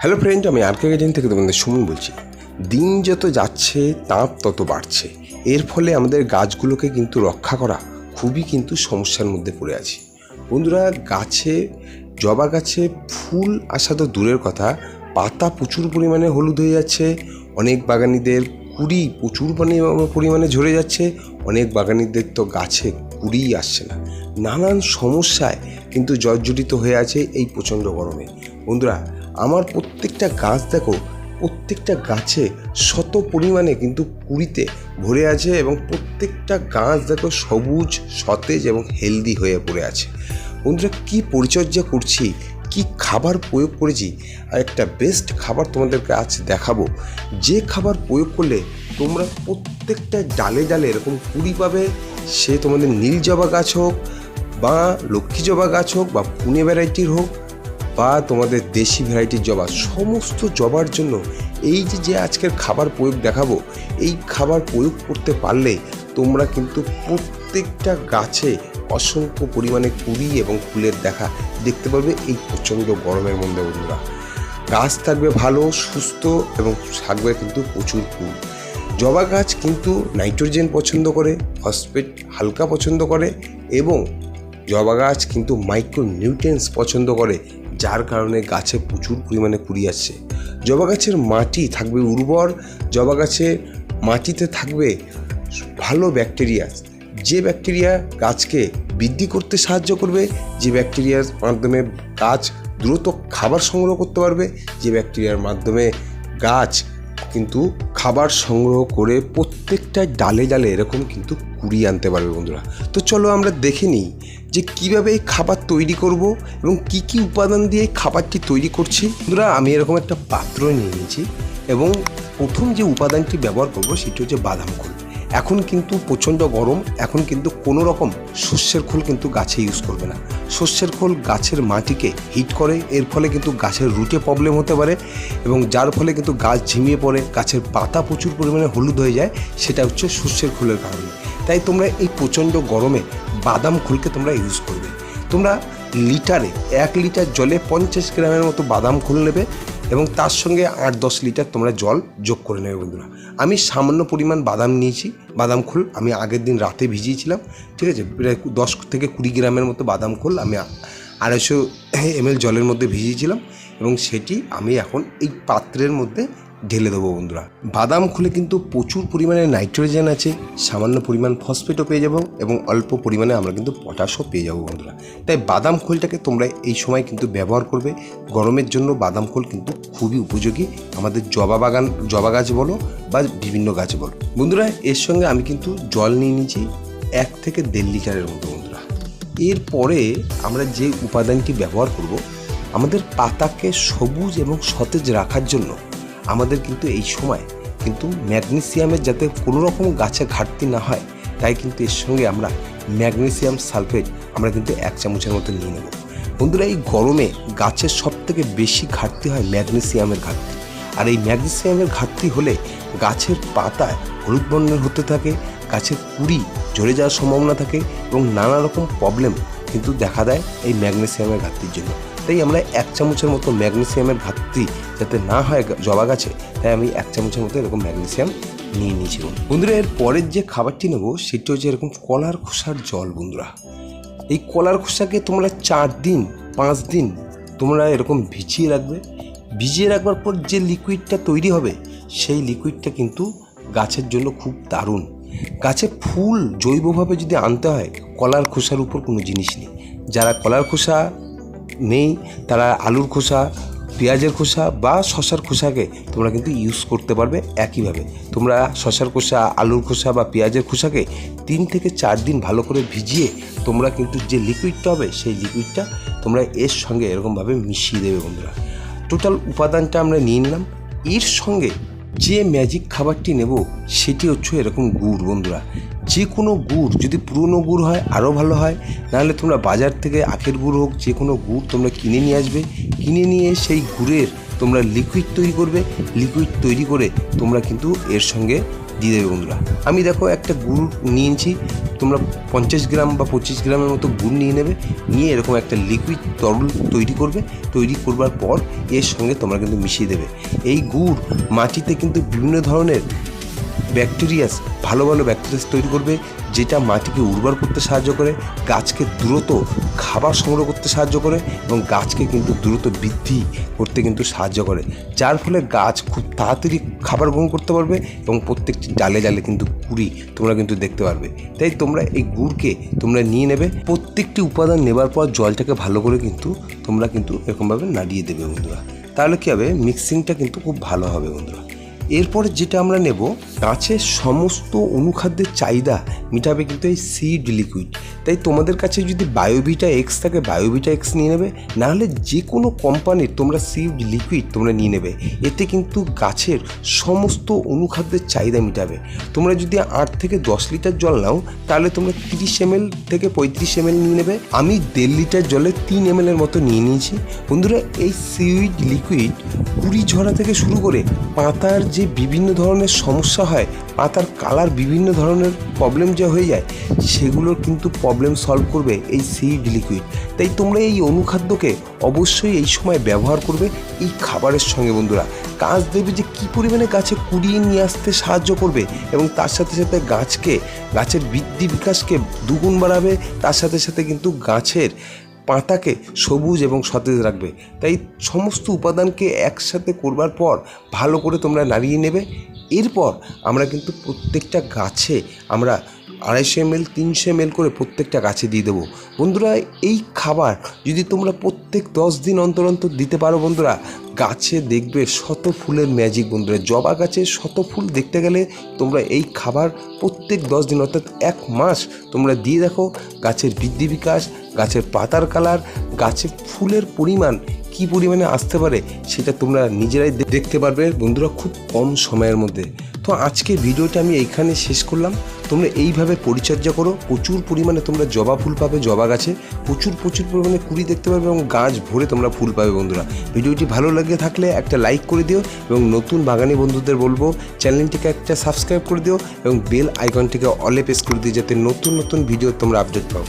Hello friend আমি আর কে থেকে তোমাদের সুমন বলছি। দিন যত যাচ্ছে, তাপ তত বাড়ছে। এর ফলে আমাদের গাছগুলোকে কিন্তু রক্ষা করা খুবই কিন্তু সমস্যার মধ্যে পড়ে আছি। বন্ধুরা, গাছে, জবা গাছে ফুল আসা তো দূরের কথা, পাতা প্রচুর পরিমাণে হলুদ হয়ে যাচ্ছে, অনেক বাগানিদের কুড়ি প্রচুর পরিমাণে ঝরে যাচ্ছে, অনেক বাগানিদের তো গাছে কুড়িই আসছে না। নানান সমস্যায় কিন্তু জর্জরিত হয়ে আছে এই প্রচণ্ড গরমে। বন্ধুরা আমার প্রত্যেকটা গাছ দেখো, প্রত্যেকটা গাছে শত পরিমাণে কিন্তু কুড়িতে ভরে আছে এবং প্রত্যেকটা গাছ দেখো সবুজ, সতেজ এবং হেলদি হয়ে পড়ে আছে। বন্ধুরা, কী পরিচর্যা করছি, কি খাবার প্রয়োগ করেছি, আর একটা বেস্ট খাবার তোমাদেরকে আজ দেখাবো। যে খাবার প্রয়োগ করলে তোমরা প্রত্যেকটা ডালে ডালে এরকম কুড়ি পাবে, সে তোমাদের নীল জবা গাছ হোক বা লক্ষ্মী জবা গাছ হোক বা পুনে ভ্যারাইটির হোক বা তোমাদের দেশি ভ্যারাইটির জবা, সমস্ত জবার জন্য এই যে যে আজকের খাবার প্রয়োগ দেখাবো, এই খাবার প্রয়োগ করতে পারলে তোমরা কিন্তু প্রত্যেকটা গাছে অসংখ্য পরিমাণে কুড়ি এবং ফুলের দেখা দেখতে পাবে এই প্রচণ্ড গরমের মধ্যে বন্ধুরা। গাছ থাকবে ভালো, সুস্থ এবং থাকবে কিন্তু প্রচুর ফুল। জবা গাছ কিন্তু নাইট্রোজেন পছন্দ করে, ফসফেট হালকা পছন্দ করে এবং জবা গাছ কিন্তু মাইক্রো নিউট্রিয়েন্টস পছন্দ করে। যার কারণে গাছে প্রচুর পরিমাণে কুড়ি আসছে। জবা গাছের মাটি থাকবে উর্বর, জবা গাছে মাটিতে থাকবে ভালো ব্যাকটেরিয়া। যে ব্যাকটেরিয়া গাছকে বৃদ্ধি করতে সাহায্য করবে, যে ব্যাকটেরিয়ার মাধ্যমে গাছ দ্রুত খাবার সংগ্রহ করতে পারবে, যে ব্যাকটেরিয়ার মাধ্যমে গাছ কিন্তু খাবার সংগ্রহ করে প্রত্যেকটা ডালে ডালে এরকম কিন্তু কুড়িয়ে আনতে পারবে বন্ধুরা। তো চলো আমরা দেখে নিই যে কীভাবে এই খাবার তৈরি করব এবং কি কি উপাদান দিয়ে খাবারটি তৈরি করছি। বন্ধুরা, আমি এরকম একটা পাত্র নিয়ে নিয়েছি এবং প্রথম যে উপাদানটি ব্যবহার করব সেটি হচ্ছে বাদাম খোল। এখন কিন্তু প্রচণ্ড গরম, এখন কিন্তু কোনো রকম শস্যের খোল কিন্তু গাছে ইউজ করবে না। শস্যের খোল গাছের মাটিকে হিট করে, এর ফলে কিন্তু গাছের রুটে প্রবলেম হতে পারে এবং যার ফলে কিন্তু গাছ ঝিমিয়ে পড়ে, গাছের পাতা প্রচুর পরিমাণে হলুদ হয়ে যায়, সেটা হচ্ছে শস্যের খোলের কারণে। তাই তোমরা এই প্রচণ্ড গরমে বাদাম খোলকে তোমরা ইউজ করবে। তোমরা লিটারে এক লিটার জলে পঞ্চাশ গ্রামের মতো বাদাম খোল নেবে এবং তার সঙ্গে আট দশ লিটার তোমরা জল যোগ করে নেবে বন্ধুরা। আমি সামান্য পরিমাণ বাদাম নিয়েছি, বাদাম খোল, আমি আগের দিন রাতে ভিজিয়েছিলাম, ঠিক আছে? প্রায় দশ থেকে কুড়ি গ্রামের মতো বাদাম খোল, আমি আড়াইশো এমএল জলের মধ্যে ভিজিয়েছিলাম এবং সেটি আমি এখন এই পাত্রের মধ্যে ঢেলে দেবো বন্ধুরা। বাদাম খুলে কিন্তু প্রচুর পরিমাণে নাইট্রোজেন আছে, সামান্য পরিমাণ ফসফেটও পেয়ে যাব এবং অল্প পরিমাণে আমরা কিন্তু পটাশও পেয়ে যাব বন্ধুরা। তাই বাদাম খোলটাকে তোমরা এই সময় কিন্তু ব্যবহার করবে। গরমের জন্য বাদাম খোল কিন্তু খুবই উপযোগী। আমাদের জবা বাগান, জবা গাছ বলো বা বিভিন্ন গাছ বলো। বন্ধুরা, এর সঙ্গে আমি কিন্তু জল নিয়ে নিয়েছি এক থেকে দেড় লিটারের মতো বন্ধুরা। এরপরে আমরা যে উপাদানটি ব্যবহার করব, আমাদের পাতাকে সবুজ এবং সতেজ রাখার জন্য আমাদের কিন্তু এই সময় কিন্তু ম্যাগনেসিয়ামের যাতে কোনো রকম গাছে ঘাটতি না হয়, তাই কিন্তু এর সঙ্গে আমরা ম্যাগনেসিয়াম সালফেট আমরা কিন্তু এক চামচের মতো নিয়ে নেব। বন্ধুরা, এই গরমে গাছের সব থেকে বেশি ঘাটতি হয় ম্যাগনেসিয়ামের ঘাটতি। আর এই ম্যাগনেসিয়ামের ঘাটতি হলে গাছের পাতায় হলুদ বর্ণের হতে থাকে, গাছের কুড়ি ঝরে যাওয়ার সম্ভাবনা থাকে এবং নানা রকম প্রবলেম কিন্তু দেখা দেয় এই ম্যাগনেসিয়ামের ঘাটতির জন্য। তাই আমরা এক চামচের মতো ম্যাগনেসিয়ামের ঘাটতি যাতে না হয় জবা গাছে, তাই আমি এক চামচের মতো এরকম ম্যাগনেসিয়াম নিয়ে নিয়েছি। বন্ধুরা, এর পরের যে খাবারটি নেব, সেটি হচ্ছে এরকম কলার খোসার জল, বন্ধুরা। এই কলার খোসাকে তোমরা চার দিন, পাঁচ দিন তোমরা এরকম ভিজিয়ে রাখবে। ভিজিয়ে রাখবার পর যে লিকুইডটা তৈরি হবে, সেই লিকুইডটা কিন্তু গাছের জন্য খুব দারুণ। গাছে ফুল জৈবভাবে যদি আনতে হয়, কলার খোসার উপর কোনো জিনিস নেই। যারা কলার খোসা নেই, তারা আলুর খোসা, পেঁয়াজের খোসা বা শশার খোসাকে তোমরা কিন্তু ইউজ করতে পারবে একইভাবে। তোমরা শশার খোসা, আলুর খোসা বা পেঁয়াজের খোসাকে তিন থেকে চার দিন ভালো করে ভিজিয়ে তোমরা কিন্তু যে লিকুইডটা হবে, সেই লিকুইডটা তোমরা এর সঙ্গে এরকমভাবে মিশিয়ে দেবে বন্ধুরা। টোটাল উপাদানটা আমরা নিয়ে নিলাম। এর সঙ্গে যে ম্যাজিক খাবারটি নেব, সেটি হচ্ছে এরকম গুড় বন্ধুরা। যে কোনো গুড়, যদি পুরনো গুড় হয়, আরও ভালো হয়, নাহলে তোমরা বাজার থেকে আখের গুড় হোক যে কোনো গুড় তোমরা কিনে নিয়ে আসবে। কিনে নিয়ে সেই গুড়ের তোমরা লিকুইড তৈরি করবে। লিকুইড তৈরি করে তোমরা কিন্তু এর সঙ্গে দিয়ে দেবে বন্ধুরা। আমি দেখো একটা গুড় নিয়েছি। তোমরা পঞ্চাশ গ্রাম বা পঁচিশ গ্রামের মতো গুড় নিয়ে নেবে। নিয়ে এরকম একটা লিকুইড তরল তৈরি করবে। তৈরি করবার পর এর সঙ্গে তোমরা কিন্তু মিশিয়ে দেবে। এই গুড় মাটিতে কিন্তু বিভিন্ন ধরনের ব্যাকটেরিয়াস ভালো ভালো ব্যাকটেরিয়াস তৈরি করবে, যেটা মাটিকে উর্বর করতে সাহায্য করে, গাছকে দ্রুত খাবার সংগ্রহ করতে সাহায্য করে এবং গাছকে কিন্তু দ্রুত বৃদ্ধি করতে কিন্তু সাহায্য করে। যার ফলে গাছ খুব তাড়াতাড়ি খাবার গ্রহণ করতে পারবে এবং প্রত্যেকটি ডালে ডালে কিন্তু কুড়ি তোমরা কিন্তু দেখতে পারবে। তাই তোমরা এই গুড়কে তোমরা নিয়ে নেবে। প্রত্যেকটি উপাদান নেবার পর জলটাকে ভালো করে কিন্তু তোমরা কিন্তু এরকমভাবে নাড়িয়ে দেবে বন্ধুরা। তাহলে কী হবে? মিক্সিংটা কিন্তু খুব ভালো হবে বন্ধুরা। এরপরে যেটা আমরা নেব গাছের সমস্ত অনুখাদ্যের চাহিদা মেটাবে কিন্তু এই সিড লিকুইড তাই তোমাদের কাছে যদি বায়োভিটা এক্স থাকে বায়োভিটা এক্স নিয়ে নেবে, নাহলে যে কোনো কোম্পানির তোমরা সিড লিকুইড তোমরা নিয়ে নেবে। এতে কিন্তু গাছের সমস্ত অনুখাদ্যের চাহিদা মেটাবে। তোমরা যদি আট থেকে দশ লিটার জল নাও, তাহলে তোমরা তিরিশ এম থেকে পঁয়ত্রিশ এম নিয়ে নেবে। আমি দেড় লিটার জলে তিন এম এর মতো নিয়ে নিয়েছি। বন্ধুরা, এই সিউইড লিকুইড কুড়ি ঝরা থেকে শুরু করে পাতার যে বিভিন্ন ধরনের সমস্যা হয় পাতার কালার বিভিন্ন ধরনের প্রবলেম যে হয়ে যায় সেগুলোর কিন্তু প্রবলেম সলভ করবে এই সিড লিকুইড তাই তোমরা এই অনুখাদ্যকে অবশ্যই এই সময় ব্যবহার করবে এই খাবারের সঙ্গে বন্ধুরা। গাছ দেবে যে কী পরিমাণে গাছে কুড়িয়ে নিয়ে আসতে সাহায্য করবে এবং তার সাথে সাথে গাছকে, গাছের বৃদ্ধি বিকাশকে দুগুণ বাড়াবে, তার সাথে সাথে কিন্তু গাছের পাতাকে সবুজ এবং সতেজ রাখবে। তাই সমস্ত উপাদানকে একসাথে করবার পর ভালো করে তোমরা নাড়িয়ে নেবে। এরপর আমরা কিন্তু প্রত্যেকটা গাছে আমরা আড়াইশো এম এল তিনশো এম করে প্রত্যেকটা গাছে দিয়ে দেবো। বন্ধুরা, এই খাবার যদি তোমরা প্রত্যেক দশ দিন অন্তর অন্তর দিতে পারো বন্ধুরা, গাছে দেখবে শত ফুলের ম্যাজিক বন্ধুরা। জবা গাছে শত ফুল দেখতে গেলে তোমরা এই খাবার প্রত্যেক দশ দিন অর্থাৎ এক মাস তোমরা দিয়ে দেখো গাছের বৃদ্ধি বিকাশ, গাছের পাতার কালার, গাছে ফুলের পরিমাণ কি পরিমাণে আসতে পারে সেটা তোমরা নিজেরাই দেখতে পারবে বন্ধুরা খুব কম সময়ের মধ্যে। তো আজকে ভিডিওটা আমি এইখানে শেষ করলাম। তোমরা এইভাবে পরিচর্যা করো। প্রচুর পরিমাণে তোমরা জবা ফুল পাবে, জবা গাছে। প্রচুর প্রচুর পরিমাণে কুড়ি দেখতে পাবে এবং গাছ ভরে তোমরা ফুল পাবে বন্ধুরা। ভিডিওটি ভালো লাগে থাকলে একটা লাইক করে দিও এবং নতুন বাগানি বন্ধুদের বলব, চ্যানেলটিকে একটা সাবস্ক্রাইব করে দিও এবং বেল আইকনটিকে অলে প্রেস করে দিও যাতে নতুন নতুন ভিডিও তোমরা আপডেট পাও।